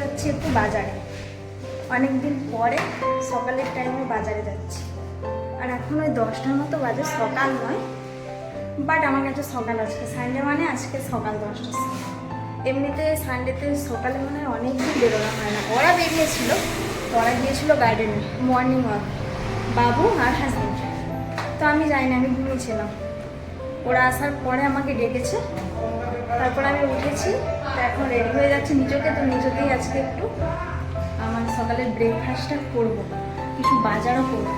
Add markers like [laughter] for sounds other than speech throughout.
যাচ্ছি একটু বাজারে। অনেক দিন পরে সকালের টাইমে বাজারে যাচ্ছি। আর এখন ওই দশটার মতো বাজে, সকাল নয়। বাট আমার কাছে সকাল আজকে। সানডে মানে আজকে সকাল সময় এমনিতে সানডেতে সকালে মানে অনেক দিন বেরোনো হয় না। ওরা বেরিয়েছিল। ওরা গিয়েছিল গার্ডেনে মর্নিং ওয়াক বাবু আর হাজবেন্ড তো আমি যাইনি, আমি ঘুমিয়েছিলাম। ওরা আসার পরে আমাকে ডেকেছে। তারপর আমি উঠেছি এখন রেডি হয়ে যাচ্ছি নিজেকে, তো নিজেকেই আজকে একটু আমার সকালের ব্রেকফাস্টটা করব, কিছু বাজারও করব।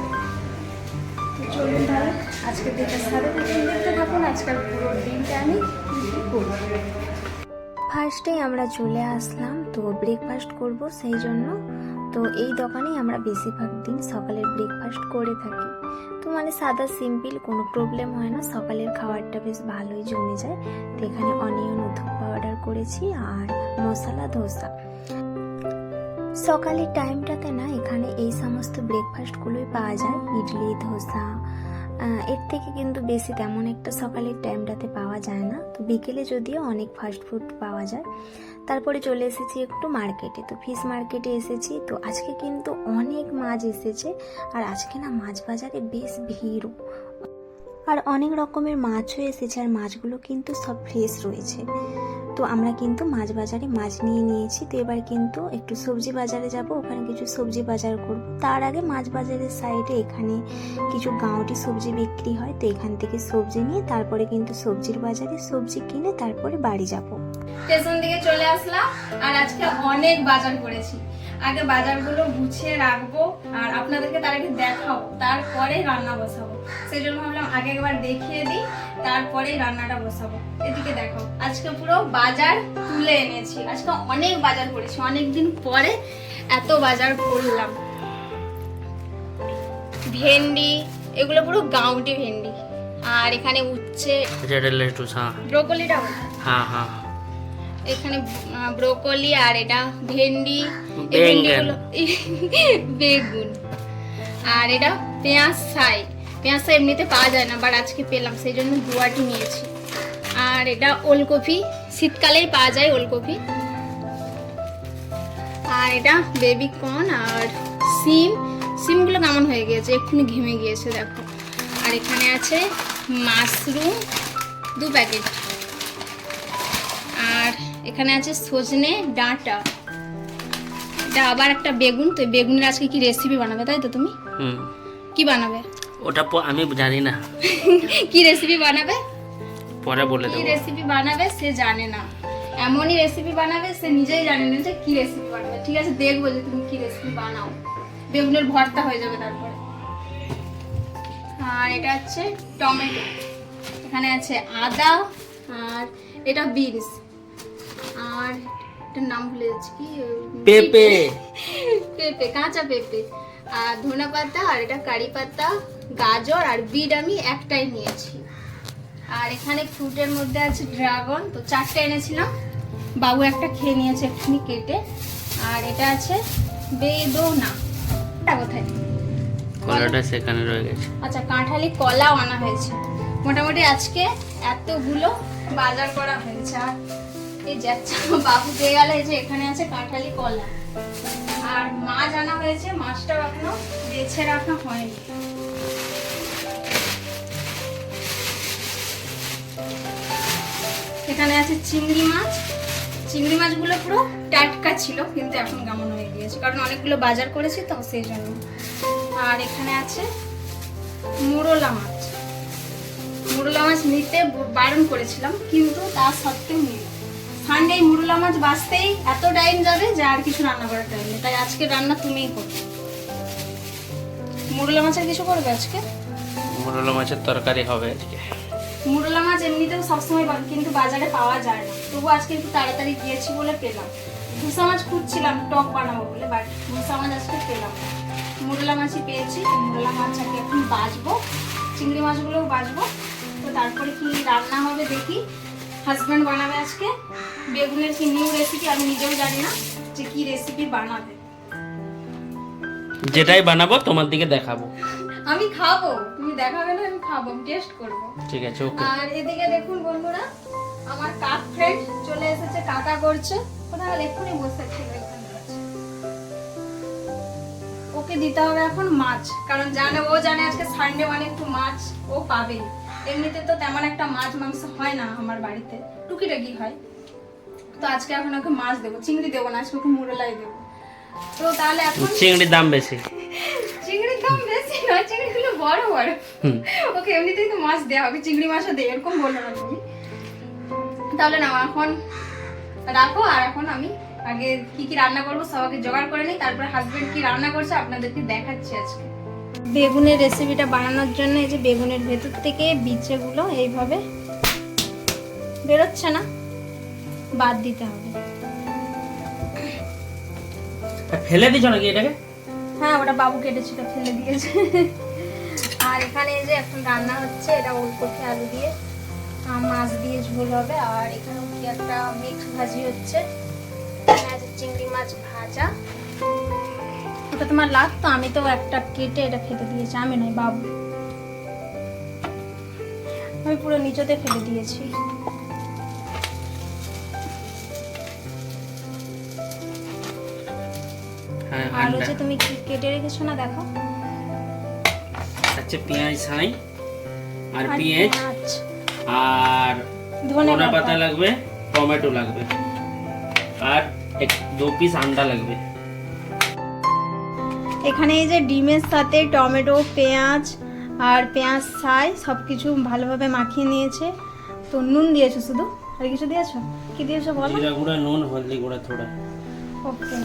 তো চলুন তাহলে, আজকের দিনটা সাথে দেখতে থাকুন, আজকাল পুরো দিনটা আমি করব? ফার্স্টেই আমরা চলে আসলাম, তো ব্রেকফাস্ট করব, সেই জন্য তো এই দোকানেই আমরা বেশিরভাগ দিন সকালের ব্রেকফাস্ট করে থাকি। তো মানে সাদা সিম্পল কোনো প্রবলেম হয় না। সকালের খাবারটা বেশ ভালোই জমে যায়। তো এখানে অনিয়ন উথুপ্পা অর্ডার করেছি আর মশলা, ধোসা। সকালের টাইমটাতে না, এখানে এই সমস্ত ব্রেকফাস্টগুলোই পাওয়া যায়। ইডলি, ধোসা এর থেকে কিন্তু বেশি তেমন একটা সকালের টাইমটাতে পাওয়া যায় না। তো বিকেলে যদিও অনেক ফাস্ট ফুড পাওয়া যায়। তারপরে চলে এসেছি একটু মার্কেটে। তো ফিশ মার্কেটে এসেছি। তো আজকে কিন্তু অনেক মাছ এসেছে। আর আজকে না মাছ বাজারে বেশ ভিড়ও আর অনেক রকমের মাছও এসেছে আর মাছগুলো কিন্তু সব ফ্রেশ রয়েছে। তো আমরা কিন্তু মাছ বাজারে মাছ নিয়ে নিয়েছি। তো এবার কিন্তু একটু সবজি বাজারে যাব, ওখানে কিছু সবজি বাজার করব। তার আগে মাছ বাজারের সাইডে এখানে কিছু গাঁওটি সবজি বিক্রি হয়। তো এখান থেকে সবজি নিয়ে তারপরে কিন্তু সবজির বাজারে সবজি কিনে তারপরে বাড়ি যাব। স্টেশন থেকে চলে আসলাম। আর আজকে অনেক বাজার করেছি। আগে বাজারগুলো গুছিয়ে রাখব আর আপনাদেরকে তার আগে দেখাবো তারপরে রান্না বসাবো। সেই জন্য ভাবলাম আগে একবার দেখিয়ে দিই তারপরে রান্নাটা বসাবো। এদিকে দেখো আজকে পুরো বাজার তুলে এনেছি। আজকে অনেক বাজার করেছি অনেক দিন পরে এত বাজার করলাম। ভেন্ডি এগুলো পুরো গাউটি ভেন্ডি। আর এখানে উচ্ছে ব্রোকলিটা হ্যাঁ হ্যাঁ। এখানে ব্রোকলি আর এটা ভেন্ডি। ভেন্ডিগুলো [laughs] বেগুন। আর এটা পেঁয়াজ ছাই। পেঁয়াজ ছাই এমনিতে পাওয়া যায় না বাট আজকে পেলাম সেই জন্য দুয়াটি নিয়েছি। আর এটা ওলকপি শীতকালেই পাওয়া যায় ওলকপি। আর এটা বেবি কর্ন আর সিম। সিমগুলো কেমন হয়ে গিয়েছে? এক্ষুনি ঘেমে গিয়েছে দেখো। আর এখানে আছে মাশরুম। দু প্যাকেট। এখানে আছে সজনে ডাঁটা। এটা আবার একটা বেগুন তো বেগুনের আজকে কি রেসিপি বানাবে তাই তো তুমি? হুম। কি বানাবে? ওটা আমি জানি না। [laughs] কি রেসিপি বানাবে? পরে বলে কি রেসিপি বানাবে সে জানে না। এমনই রেসিপি বানাবে সে নিজেই জানে না যে কি রেসিপি বানাবে। ঠিক আছে দেখব যে তুমি কি রেসিপি বানাও। বেগুনের ভর্তা হয়ে যাবে তারপরে। আর এটা হচ্ছে টমেটো। এখানে আছে আদা আর এটা বিনস। আর এটার নাম ভুলে যাচ্ছি কি? পেঁপে। পেঁপে কাঁচা পেঁপে। আর ধনে পাতা আর এটা কারি পাতা গাজর আর বিট আমি একটাই নিয়েছি। আর এখানে ফ্রুটের মধ্যে আছে ড্রাগন তো চারটে এনেছিলাম। বাবু একটা খেয়ে নিয়েছে এক্ষুনি কেটে। আর এটা আছে বেদনা। এটা কোথায়? কলাটা সেখানে রয়ে গেছে। আচ্ছা কাঁঠালি কলাও আনা হয়েছে। মোটামুটি আজকে এতগুলো বাজার করা হয়েছে। আর এই যাচ্ছে বাবু দিয়ে গেল যে এখানে আছে কাঁঠালি কলা। আর মাছ আনা হয়েছে মাছটাও এখনও বেছে রাখা হয়নি। এখানে আছে চিংড়ি মাছ। চিংড়ি মাছগুলো পুরো টাটকা ছিল, কিন্তু এখন কেমন হয়ে গিয়েছে, কারণ অনেকগুলো বাজার করেছি তো সেই জন্য। আর এখানে আছে মুরলা মাছ। মুরলা মাছ নিতে বারণ করেছিলাম, কিন্তু তা সত্ত্বেও নিল সানডে মুরলা মাছ বাঁচতেই এত টাইম যাবে যে আর কিছু রান্না করার টাইম নেই। তাই আজকে রান্না তুমিই করবে মুরলা মাছের কিছু করবে আজকে? মোরলা মাছের তরকারি হবে আজকে। মুরলা মাছ এমনিতেও সবসময় কিন্তু বাজারে পাওয়া যায় না। তবু আজকে একটু তাড়াতাড়ি গিয়েছি বলে পেলাম। ভুসা মাছ খুঁজছিলাম টক বানাবো বলে বাট ভুসা মাছ আজকে পেলাম। মুরলা মাছই পেয়েছি মুরলা মাছ আগে এখন বাজবো চিংড়ি মাছগুলোও বাজবো তো তারপরে কি রান্না হবে দেখি। হাজব্যান্ড বানাবে আজকে। বেগুনের কি নিউ রেসিপি আমি নিজেও জানি না যে কি রেসিপি বানাবে। যেটাই বানাবো তোমার দিকে দেখাবো। আমি খাব। তুমি দেখাবে না আমি খাব টেস্ট করব। ঠিক আছে ওকে আর এদিকে দেখুন বন্ধুরা আমার কাক ফ্রেন্ড চলে এসেছে কাকা করছে। ওরা এক্ষুনি বসে ওকে দিতে হবে এখন মাছ কারণ জানে ও জানে আজকে সানডে মানে একটু মাছ ও পাবেই। এমনিতে তো তেমন একটা মাছ মাংস হয় না আমার বাড়িতে। টুকিটাকি হয়। তো আজকে এখন ওকে মাছ দেবো। চিংড়ি দেবো না আজকে ওকে মুরলাই দেবো। তো তাহলে এখন চিংড়ির দাম বেশি। চিংড়ির দাম বেশি নয় চিংড়িগুলো বড় বড়। ওকে এমনিতেই তো মাছ দেওয়া হবে চিংড়ি মাছও দেয় এরকম বলল না তুমি। তাহলে না এখন রাখো আর এখন আমি আগে কি কি রান্না করব সবাইকে জোগাড় করে নিই তারপর হাজবেন্ড কি রান্না করছে আপনাদেরকে দেখাচ্ছি আজকে। বেগুনের রেসিপিটা বানানোর জন্য এই যে বেগুনের ভেতর থেকে বিচেগুলো এইভাবে বেরোচ্ছে না বাদ দিতে হবে। ফেলে দিছ নাকি এটাকে? হ্যাঁ ওটা বাবু কেটেছিল ফেলে দিয়েছে। আর এখানে এই যে এখন রান্না হচ্ছে এটা ওলকপি আলু দিয়ে। মাছ দিয়ে ঝোল হবে আর এখানে কি একটা মিক্স ভাজি হচ্ছে? চিংড়ি মাছ ভাজা। ওটা তোমার লাগতো আমি তো একটা কেটে এটা ফেলে দিয়েছি আমি নয় বাবু। আমি পুরো নিচতে ফেলে দিয়েছি। হ্যাঁ আর আন্ডা হচ্ছে তুমি কি কেটে রেখেছো না দেখো। আচ্ছা পেঁয়াজ ছাই আর পেঁয়াজ আর ধনে পাতা। লাগবে টমেটো লাগবে। আর এক দু পিস আন্ডা লাগবে। এখানে এই যে ডিমের সাথে টমেটো পেঁয়াজ আর পেঁয়াজ ছাই সব কিছু ভালোভাবে মাখিয়ে নিয়েছে। তো নুন দিয়েছ শুধু? আর কিছু দিয়েছ? কি দিয়েছ বলো? জিরা গুঁড়া নুন হলদি গুঁড়া থোড়া। ওকে।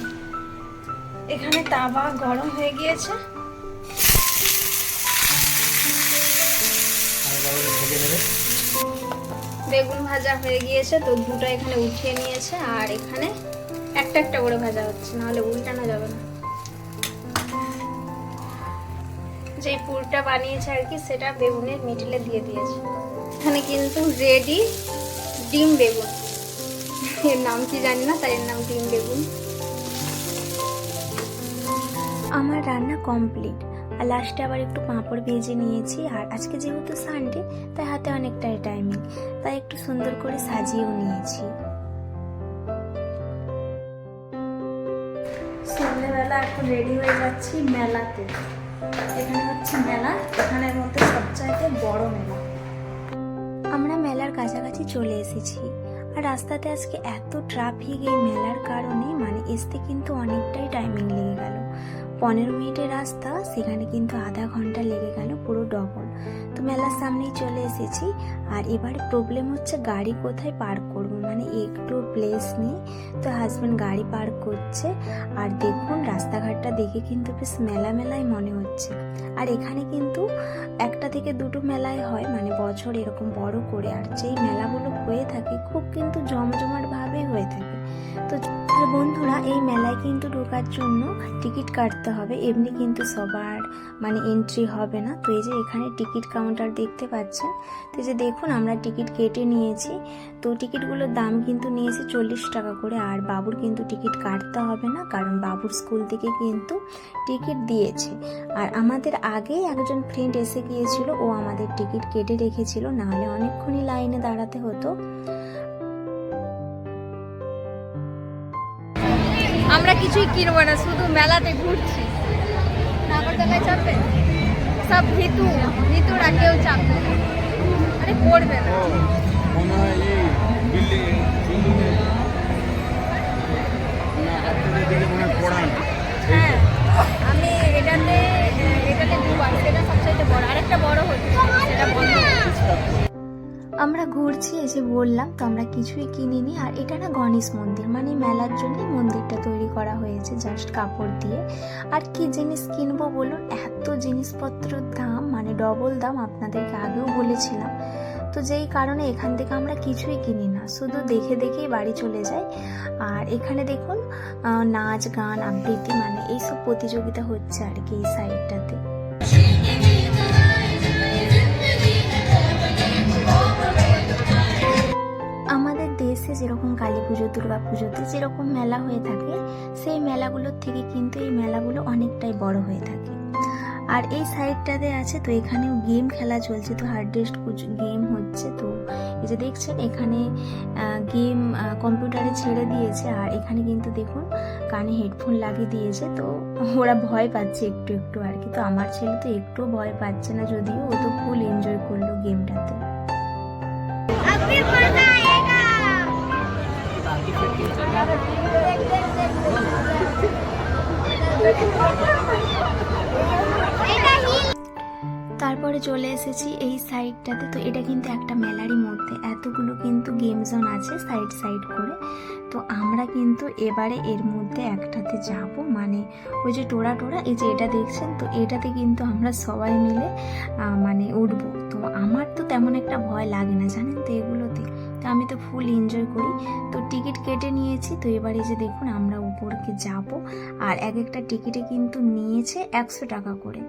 এখানে তাওয়া গরম হয়ে গিয়েছে। বেগুন ভাজা হয়ে গিয়েছে তো দুটো এখানে উঠিয়ে নিয়েছে আর এখানে একটা একটা করে ভাজা হচ্ছে নাহলে উল্টানো যাবে না। যে পুরটা বানিয়েছে আর কি সেটা বেগুনের মিডিলে দিয়ে দিয়েছে। এখানে কিন্তু রেডি ডিম বেগুন। এর নাম কি জানি না তাই এর নাম ডিম বেগুন। আমার রান্না কমপ্লিট। আর লাস্টে আবার একটু পাঁপড় ভেজে নিয়েছি। আর আজকে যেহেতু সানডে তাই হাতে অনেকটাই টাইমিং তাই একটু সুন্দর করে সাজিয়েও নিয়েছি। সন্ধ্যেবেলা এখন রেডি হয়ে যাচ্ছি মেলাতে। এখানে হচ্ছে মেলা, এখানের মধ্যে সবচাইতে বড় মেলা। আমরা মেলার কাছাকাছি চলে এসেছি আর রাস্তাতে আজকে এত ট্রাফিক এই মেলার কারণে মানে আসতে কিন্তু অনেকটাই টাইমিং লেগে গেল। পনেরো মিনিটের রাস্তা, সেখানে কিন্তু আধা ঘণ্টা লেগে গেল, পুরো ডবল তো মেলার সামনেই চলে এসেছি। আর এবারে প্রবলেম হচ্ছে গাড়ি কোথায় পার্ক করব? মানে একটু প্লেস নেই, তো হাজব্যান্ড গাড়ি পার্ক করছে। আর দেখুন, রাস্তাঘাটটা দেখে কিন্তু বেশ মেলা মেলাই মনে হচ্ছে। আর এখানে কিন্তু একটা থেকে দুটো মেলায় হয় মানে বছর এরকম বড় করে। আর যেই মেলাগুলো হয়ে থাকে, খুব কিন্তু জমজমাট ভাবে হয়ে থাকে। তো আর বন্ধুরা, এই মেলায় কিন্তু ঢোকার জন্য টিকিট কাটতে হবে। এমনি কিন্তু সবার মানে এন্ট্রি হবে না। তো এই যে এখানে টিকিট কাউন্টার দেখতে পাচ্ছেন। তো এই যে দেখুন, আমরা টিকিট কেটে নিয়েছি। তো টিকিটগুলোর দাম কিন্তু নিয়েছে চল্লিশ টাকা করে। আর বাবুর কিন্তু টিকিট কাটতে হবে না, কারণ বাবুর স্কুল থেকে কিন্তু টিকিট দিয়েছে। আর আমাদের আগে একজন ফ্রেন্ড এসে গিয়েছিল। ও আমাদের টিকিট কেটে রেখেছিল। নাহলে অনেকক্ষণই লাইনে দাঁড়াতে হতো। আমরা কিছুই কিনবো না শুধু মেলাতে ঘুরছি। নাগরদোলায় চাপবে? সব ভিতু ভিতুরা কেউ চাপবে না। আরে পড়বে না। হয় আমি এটাতে এটাতে দুবার সেটা সবচাইতে বড়। আরেকটা বড় হচ্ছে সেটা বন্ধ। আমরা ঘুরছি এসে বললাম তো আমরা কিছুই কিনিনি। আর এটা না গণেশ মন্দির মানে মেলার জন্য মন্দিরটা তৈরি করা হয়েছে জাস্ট কাপড় দিয়ে। আর কি জিনিস কিনবো বলুন? এত জিনিসপত্রের দাম মানে ডবল দাম আপনাদেরকে আগেও বলেছিলাম। তো যেই কারণে এখান থেকে আমরা কিছুই কিনি না, শুধু দেখে দেখেই বাড়ি চলে যাই। আর এখানে দেখুন নাচ, গান, আবৃত্তি মানে এইসব প্রতিযোগিতা হচ্ছে আর কি এই সাইডটাতে যেরকম কালী পুজো, দুর্গা পুজোতে যেরকম মেলা হয়ে থাকে, সেই মেলাগুলোর থেকে কিন্তু এই মেলাগুলো অনেকটাই বড় হয়ে থাকে। আর এই সাইডটাতে আছে, তো এখানেও গেম খেলা চলছে, তো হার্ডেস্ট গেম হচ্ছে, তো এই যে দেখছেন, এখানে গেম কম্পিউটারে ছেড়ে দিয়েছে, আর এখানে কিন্তু দেখুন, কানে হেডফোন লাগিয়ে দিয়েছে, তো ওরা ভয় পাচ্ছে একটু একটু আর কি, তো আমার ছেলে তো একটু ভয় পাচ্ছে না, যদিও ও তো ফুল এনজয় করল গেমটাতে। তারপরে চলে এসেছি এই সাইডটাতে। তো এটা কিন্তু একটা মেলারই মধ্যে। এতগুলো কিন্তু গেম জোন আছে সাইড সাইড করে। তো আমরা কিন্তু এবারে এর মধ্যে একটাতে যাব। মানে ওই যে টোরা টোরা, এই যে এটা দেখছেন, তো এটাতে কিন্তু আমরা সবাই মিলে মানে উঠবো। তো আমার তো তেমন একটা ভয় লাগে না, জানেন তো? এগুলোতে তো আমি তো ফুল এনজয় করি। তো টিকিট কেটে নিয়েছি, তো এবারে যে দেখুন আমরা উপরকে যাব, আর এক একটা টিকিটে কিন্তু নিয়েছে একশো টাকা করে।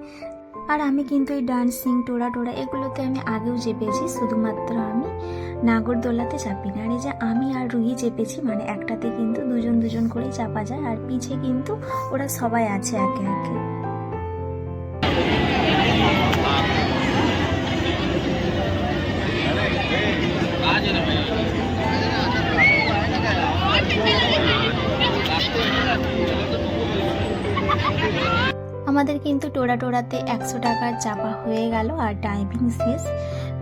আর আমি কিন্তু এই ডান্সিং টোরা টোরা এগুলোতে আমি আগেও চেপেছি, শুধুমাত্র আমি নাগরদোলাতে চাপি না। আর এই যে আমি আর রুহি চেপেছি মানে একটাতে কিন্তু দুজন দুজন করেই চাপা যায়, আর পিছে কিন্তু ওরা সবাই আছে একে একে। আমাদের কিন্তু টোরা টোরাতে একশো টাকার চাপা হয়ে গেল আর টাইমিং শেষ।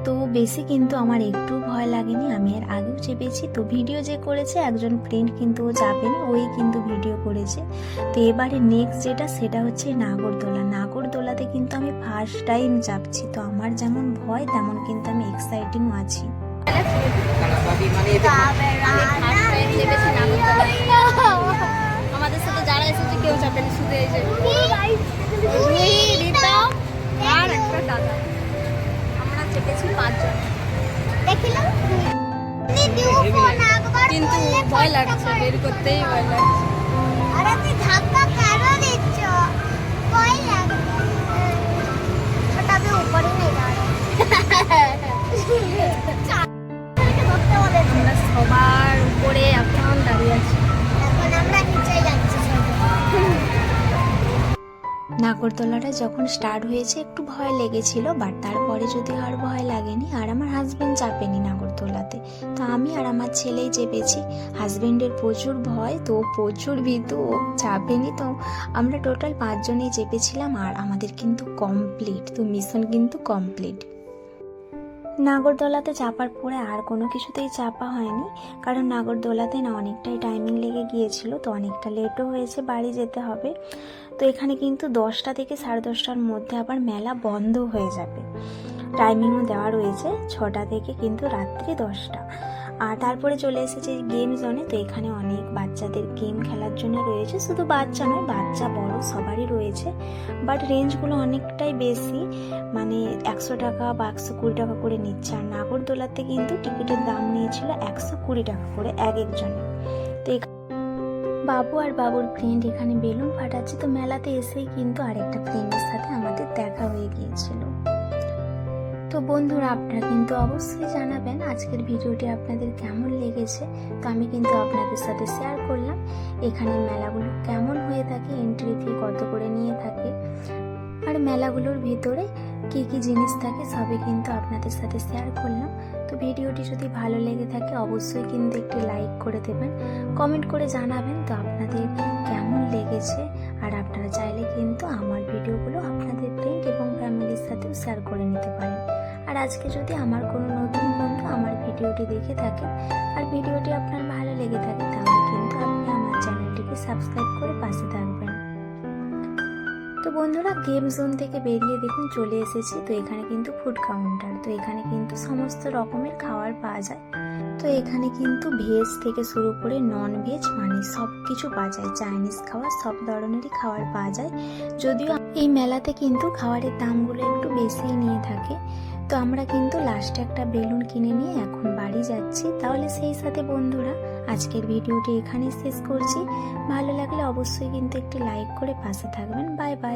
তো বেশি কিন্তু আমার একটু ভয় লাগেনি, আমি এর আগেও চেপেছি। তো ভিডিও যে করেছে, একজন ফ্রেন্ড কিন্তু ও চাপেনি, ওই কিন্তু ভিডিও করেছে। তো এবারে নেক্সট যেটা, সেটা হচ্ছে নাগরদোলা। নাগরদোলাতে কিন্তু আমি ফার্স্ট টাইম চাপছি, তো আমার যেমন ভয়, তেমন কিন্তু আমি এক্সাইটিংও আছি। আমাদের নাগরদোলাটা যখন স্টার্ট হয়েছে, একটু ভয় লেগেছিল বাট তারপরে যদি আর ভয় লাগেনি, আর আমার হাজব্যান্ড চাপেনি নাগরদোলাতে। তো আমি আর আমার ছেলেই চেপেছি। হাজব্যান্ডের প্রচুর ভয়, তো প্রচুর ভীতু, ও চাপেনি। তো আমরা টোটাল পাঁচজনেই চেপেছিলাম, আর আমাদের কিন্তু কমপ্লিট তো মিশন কিন্তু কমপ্লিট নাগরদোলাতে চাপার পরে আর কোনো কিছুতেই চাপা হয়নি। কারণ নাগরদোলাতে না অনেকটাই টাইমিং লেগে গিয়েছিল, তো অনেকটা লেটও হয়েছে, বাড়ি যেতে হবে। তো এখানে কিন্তু দশটা থেকে সাড়ে দশটার মধ্যে আবার মেলা বন্ধ হয়ে যাবে। টাইমিংও দেওয়া রয়েছে, ছটা থেকে কিন্তু রাত্রি দশটা। আর তারপরে চলে এসেছে গেম জোনে তো এখানে অনেক বাচ্চাদের গেম খেলার জন্য রয়েছে। শুধু বাচ্চা নয়, বাচ্চা বড় সবারই রয়েছে। বাট রেঞ্জগুলো অনেকটাই বেশি। মানে একশো টাকা বা একশো কুড়ি টাকা করে নিচ্ছে। আর নাগরদোলাতে কিন্তু টিকিটের দাম নিয়েছিল একশো কুড়ি টাকা করে এক একজনের তো বাবু আর বাবুর ফ্রেন্ড এখানে বেলুন ফাটাচ্ছে। তো মেলাতে এসেই কিন্তু আরেকটা ফ্রেন্ডের সাথে আমাদের দেখা হয়ে গিয়েছিল। তো বন্ধুরা, আপনারা কিন্তু অবশ্যই জানাবেন আজকের ভিডিওটি আপনাদের কেমন লেগেছে। তো আমি কিন্তু আপনাদের সাথে শেয়ার করলাম, এখানে মেলাগুলো কেমন হয়ে থাকে এন্ট্রি ফি কত করে নিয়ে থাকে, আর মেলাগুলোর ভেতরে কী কী জিনিস থাকে সবই কিন্তু আপনাদের সাথে শেয়ার করলাম। তো ভিডিওটি যদি ভালো লেগে থাকে, অবশ্যই কিন্তু একটি লাইক করে দেবেন কমেন্ট করে জানাবেন তো আপনাদের কেমন লেগেছে, আর আপনারা চাইলে কিন্তু আমার ভিডিওগুলো আপনাদের ফ্রেন্ড এবং ফ্যামিলির সাথেও শেয়ার করে নিতে পারেন। আর আজকে যদি আমার কোনো নতুন বন্ধু আমার ভিডিওটি দেখে থাকে আর ভিডিওটি আপনার ভালো লেগে থাকে তাহলে কিন্তু আপনি আমার চ্যানেলটিকে সাবস্ক্রাইব করে পাশে থাকবেন। তো বন্ধুরা, গেম জোন থেকে বেরিয়ে দেখুন, চলে এসেছি। তো এখানে কিন্তু ফুড কাউন্টার তো এখানে কিন্তু সমস্ত রকমের খাবার পাওয়া যায়। তো এখানে কিন্তু ভেজ থেকে শুরু করে নন ভেজ মানে সব কিছু পাওয়া যায়। চাইনিজ খাবার, সব ধরনেরই খাবার পাওয়া যায়। যদিও এই মেলাতে কিন্তু খাবারের দামগুলো একটু বেশিই নিয়ে থাকে। তো আমরা কিন্তু লাস্টে একটা বেলুন কিনে নিয়ে এখন বাড়ি যাচ্ছি। তাহলে সেই সাথে বন্ধুরা, আজকের ভিডিওটি এখানেই শেষ করছি। ভালো লাগলে অবশ্যই কিন্তু একটি লাইক করে পাশে থাকবেন। Bye bye